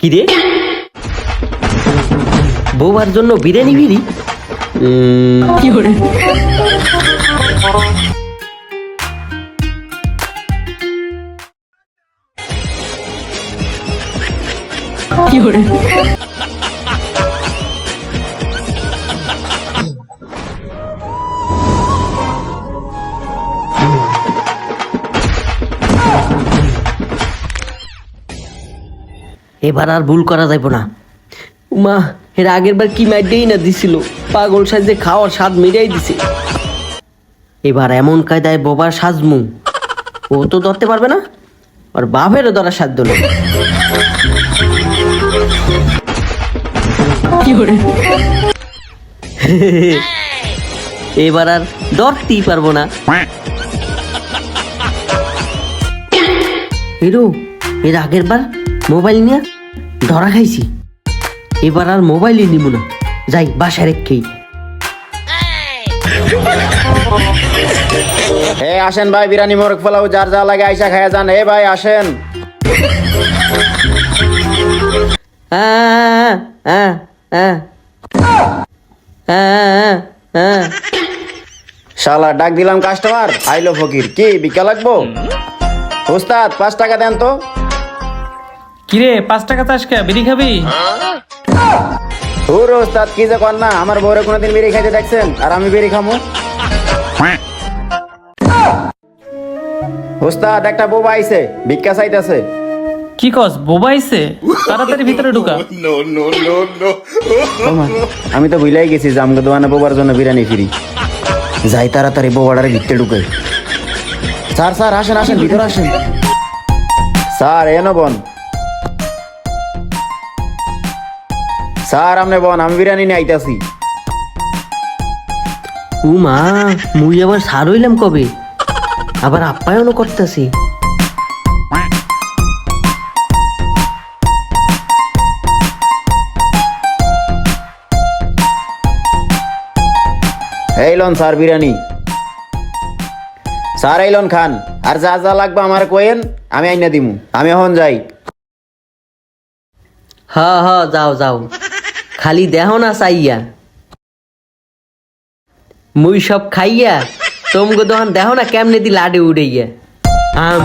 কি রে? বৌমার জন্য বিরিয়ানি বিড়ি উম, এবার আর ভুল করা যাইব না। মা এর আগের বার কি মাইডেই না দিছিল। পাগল সাজে খাওয়ার স্বাদ মিটাই দিছে। এবার এমন কায়দায় বোবার সাজমু। ও তো ধরতে পারবে না। আর বাপেরও ধরার সাধ্য নেই। এবার আর ধরতেই পারব না। হিরো এর আগের বার মোবাইল নিয়ে ধরা খাইছি। এবার আর মোবাইলই নিব না। যাই বাসায় রেখেই হে আসেন ভাই বিরানি মোরগ পোলাও যার যা লাগে আইসা খায়া যান। হে ভাই আসেন। শালা ডাক দিলাম কাস্টমার আইলো ফকির কি বিকা লাগবো? ওস্তাদ পাঁচ টাকা দেন তো। কিরে পাঁচ টাকা চাস কে? বিড়ি খাবি? হুর ওস্তাদ কি যে কর না আমার বউরে কোনোদিন বিড়ি খাইতে দেখছেন আর আমি বিড়ি খামু। ওস্তাদ একটা বোবা আইছে ভিক্ষা চাইতেছে। কি কস বোবাইছে তাড়াতাড়ি ভিতরে ঢুকা। আমি তো ভুলাই গেছি যে আমাকে দোয়ানে বোবার জন্য বিরিয়ানি ফিরি। যাই তাড়াতাড়ি বোবাটারে ভিতরে ঢুকে। স্যার স্যার আসেন আসেন ভিতরে আসেন। স্যার এনো বন। স্যার আমনে বন আমি বিরিয়ানি নিয়ে আইতাছি। উ মা মুই আবার সার হইলাম কবে? আবার আপ্যায়নও করতেছি। এইলন স্যার বিরিয়ানি। স্যার এইলন খান। আর যা যা লাগবে আমার কোয়েন আমি আইনা দিমু। আমি এখন যাই। হ হ যাও যাও। খালি দেহ না চাইয়া মুই সব খাইয়া, তোমগো দহন দেহ না কেমনে দি লাডে উড়াইয়া। আম।